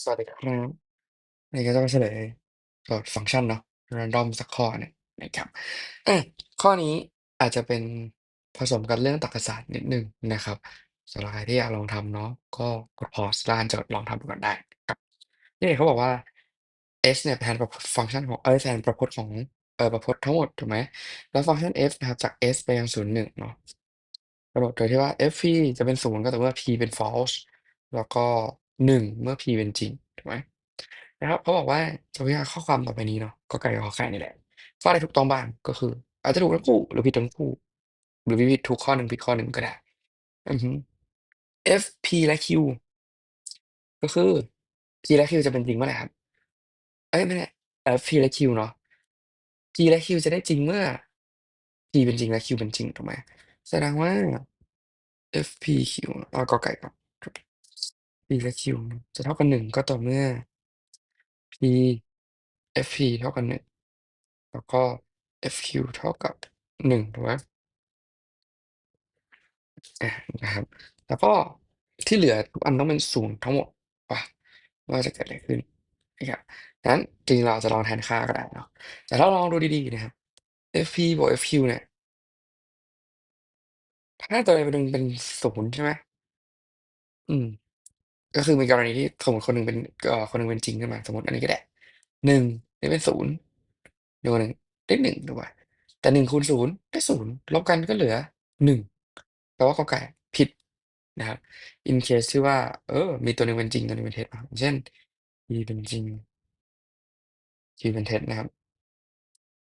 สวัสดีครับนนี้ก็จะมาเฉลยโจทย์ฟังก์ชันเนาะ random สักข้อหนึ่งนะครับอาข้อนี้อาจจะเป็นผสมกับเรื่องตรรกศาสตร์นิดนึงนะครับสำหรับใครที่อยากลองทำเนาะก็กด pause แล้วอ่านโจทย์ลองทำดูก่อนได้ครับนี่เขาบอกว่า s เนี่ยแทนประพจน์ฟังก์ชันของเอ๊ยแทนประพจน์ของเออประพจน์ทั้งหมดถูกไหมแล้วฟังก์ชัน f นะครับจาก s ไปยัง0 1เนาะกำหนดโดยที่ว่า f จะเป็น0ก็ต่อเมื่อ p เป็น false แล้วก็ 1 เมื่อ p เป็นจริง ถูกไหม นะครับ เขาบอกว่า จะวิเคราะห์ข้อความต่อไปนี้เนาะ กอไก่กับขอไข่นี่แหละว่าอะไรถูกต้องบ้าง ก็คืออาจจะถูกทั้งคู่ หรือผิดทั้งคู่ หรือผิด ถูกข้อหนึ่ง ผิดข้อหนึ่งก็ได้ อือฮึ f p และ q ก็คือ p และ q จะเป็นจริงเมื่อไหร่ครับ เอ๊ย ไม่ใช่เอ่อ p และ q เนาะ p และ q จะได้จริงเมื่อ p เป็นจริงและ q เป็นจริง ถูกไหม แสดงว่า f p q เอากอไก่ก่อน p และ q จะเท่ากัน1ก็ต่อเมื่อ p f p เท่ากัน1แล้วก็ f q เท่ากับ1ถูกไหมอานะครับ แล้วก็ที่เหลือทุกอันต้องเป็น0ทั้งหมดว่าว่าจะเกิดอะไรขึ้นนะครับงั้นจริงเราจะลองแทนค่าก็ได้เนาะแต่ถ้าลองดูดีๆนะครับ f p บวก f q เนี่ยถ้าตัวใดตัวหนึ่งเป็น0ใช่ไหมอืม ก็คือมีกรณีที่สมมติคนหนึ่งเป็น เอ่อ คนหนึ่งเป็นจริงขึ้นมา สมมติอันนี้ก็ได้1นี่เป็น01บวก1ได้ 1 ถูกเปล่า แต่ 1 คูณ 0 ได้ 0 ลบกันก็เหลือ 1 แปลว่า กอไก่ผิดนะครับ in case ที่ว่า เออ มีตัวหนึ่งเป็นจริง ตัวหนึ่งเป็นเท็จอะอย่างเช่น p เป็นจริง q เป็นเท็จนะครับ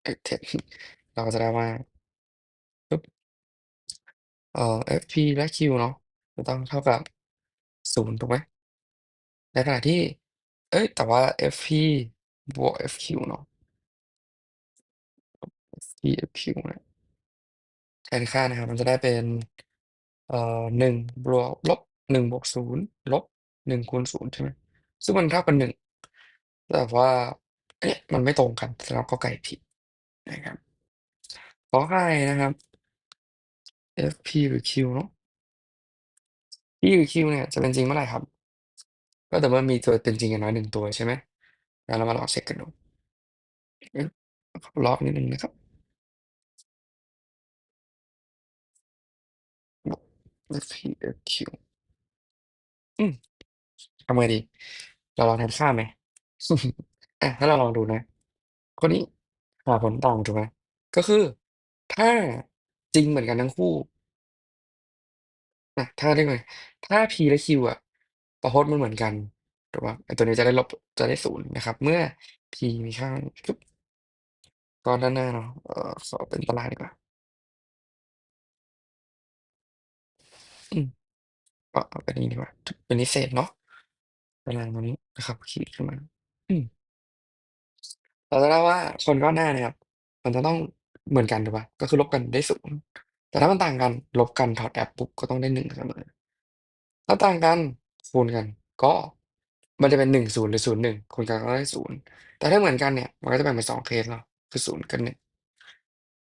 เอ๊ยเท็จ เราก็จะได้ว่า ปึ๊บ เอ่อ f p และ q เนาะ จะต้องเท่ากับ 0 ถูกไหม ในขณะที่ เอ๊ย แต่ว่า FP บวก FQ เนาะ FP FQ เนี่ย แทนค่านะครับ มันจะได้เป็น เอ่อ 1 บวก ลบ 1 บวก 0 ลบ 1 คูณ 0 ใช่ไหม ซึ่งมันเท่ากับ 1 แต่ว่า อันเนี้ยมันไม่ตรงกันแสดงว่ากอไก่ผิดนะครับ ขอไข่นะครับ FP หรือ Q เนาะ P หรือ Q เนี่ยจะเป็นจริงเมื่อไรครับ ก็แต่อเมื่อมีตัวเป็นจริงอย่างน้อย 1 ตัวใช่ไหมงั้นเรามาลองเช็กกันดู อือ ขอลอกนิดหนึ่งนะครับ FP FQ อืม ทำไงดี เราลองแทนค่าไหม อาถ้าเราลองดูนะข้อนี้หาผลต่าง ถูกไหม ก็คือถ้าจริงเหมือนกันทั้งคู่อะถ้าได้ไง ถ้า P และ Q อะ ประพจน์มันเหมือนกัน ถูกเปล่า ไอ้ตัวนี้จะได้ลบ จะได้ 0 นะครับ เมื่อ P มีค่าฟึบก็ด้านหน้าเนาะ เอ่อ ขอเป็นตารางดีกว่า อืม ก็เอาเป็นอย่างงี้ดีกว่า เป็นนิเศษเนาะ ตารางตรงนี้นะครับ ขีดขึ้นมา อืม เราจะได้ว่า คนก้อนหน้าเนี่ยครับ มันจะต้องเหมือนกัน ถูกเปล่า ก็คือลบกันได้ 0 แต่ถ้ามันต่างกัน ลบกันถอดแอปปุ๊บ ก็ต้องได้ 1 เสมอ ถ้าต่างกัน คูณกัน ก็ มันจะเป็น 1 0 หรือ 0 1 คูณกันก็ได้ 0 แต่ถ้าเหมือนกันเนี่ย มันก็จะแบ่งเป็น 2 เคสเนาะ คือ 0 กับ 1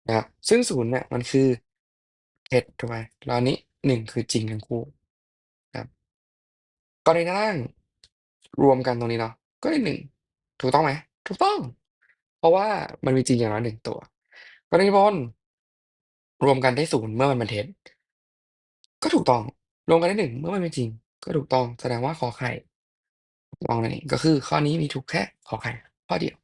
นะครับ ซึ่ง 0 เนี่ย มันคือ เท็จ ถูกไหม แล้วอันนี้ 1 คือจริงทั้งคู่นะครับ กรณีด้านล่าง รวมกันตรงนี้เนาะ ก็ได้ 1 ถูกต้องไหม ถูกต้อง เพราะว่ามันมีจริงอย่างน้อย 1 ตัว กรณีบน รวมกันได้ 0 เมื่อมันเป็นเท็จ ก็ถูกต้อง รวมกันได้ 1 เมื่อมันเป็นจริง ก็ถูกต้อง แสดงว่าขอไข่ ถูกต้องนั่นเอง ก็คือข้อนี้มีถูกแค่ขอไข่ข้อเดียว